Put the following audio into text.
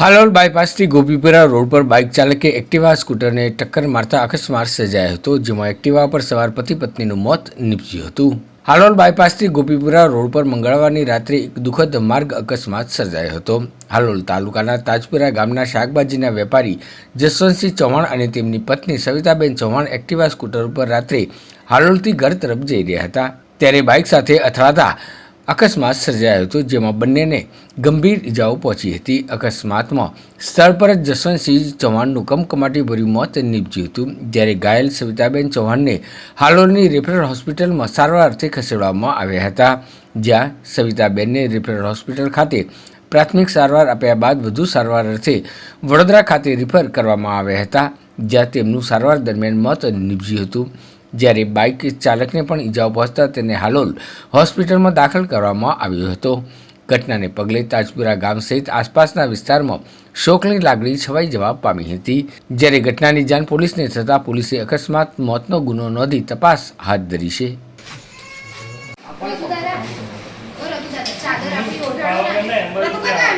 હાલોલ બાયપાસથી ગોપીપુરા રોડ પર બાઇક ચાલકે એક્ટિવા સ્કૂટરને ટક્કર મારતા અકસ્માત સર્જાયો હતો, જેમાં એક્ટિવા પર સવાર પતિ પત્નીનું મોત નીપજ્યું હતું. હાલોલ બાયપાસથી ગોપીપુરા રોડ પર મંગળવારની રાત્રે એક દુઃખદ માર્ગ અકસ્માત સર્જાયો હતો. હાલોલ તાલુકાના તાજપુરા ગામના શાકભાજીના વેપારી જસવંતસિંહ ચૌહાણ અને તેમની પત્ની સવિતાબેન ચૌહાણ એક્ટિવા સ્કૂટર ઉપર રાત્રે હાલોલથી ઘર તરફ જઈ રહ્યા હતા. ત્યારે બાઇક સાથે અથડાતા અકસ્માત સર્જાયો હતો, જેમાં બંનેને ગંભીર ઇજાઓ પહોંચી હતી. અકસ્માતમાં સ્થળ પર જ જસવંતસિંહ ચૌહાણનું કમકમાટી ભર્યું મોત નીપજ્યું હતું. જ્યારે ઘાયલ સવિતાબેન ચૌહાણને હાલોલની રેફરલ હોસ્પિટલમાં સારવાર અર્થે ખસેડવામાં આવ્યા હતા. જ્યાં સવિતાબેનને રેફરલ હોસ્પિટલ ખાતે પ્રાથમિક સારવાર આપ્યા બાદ વધુ સારવાર અર્થે વડોદરા ખાતે રિફર કરવામાં આવ્યા હતા, જ્યાં તેમનું સારવાર દરમિયાન મોત નીપજ્યું હતું. જ્યારે બાઇક ચાલકને પણ ઈજાઓ પહોંચતા તેને હાલોલ હોસ્પિટલમાં દાખલ કરવામાં આવ્યો હતો. ઘટનાને પગલે તાજપુરા ગામ સહિત આસપાસના વિસ્તારમાં શોકની લાગણી છવાઈ જવા પામી હતી. જ્યારે ઘટનાની જાણ પોલીસને થતાં પોલીસે અકસ્માત મોતનો ગુનો નોંધી તપાસ હાથ ધરી છે. ચાદર આપણી ઓઢાડો